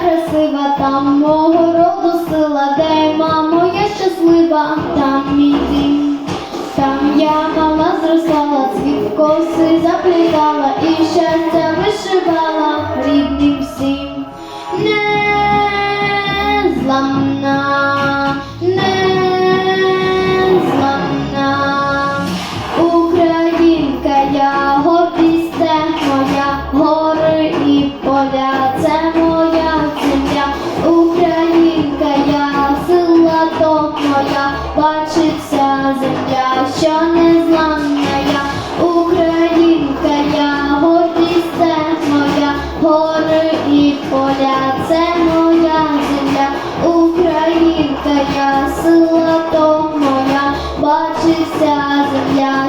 красива, там мого роду сила, де мамо, я щаслива, там мій дім, там я мала зростала, цвіт коси заплітала і щастя вишивала. Бачиться земля, що не незламна я, Українка, я гордість це моя, гори і поля, це моя земля, Українка, я сила то моя, бачиться земля,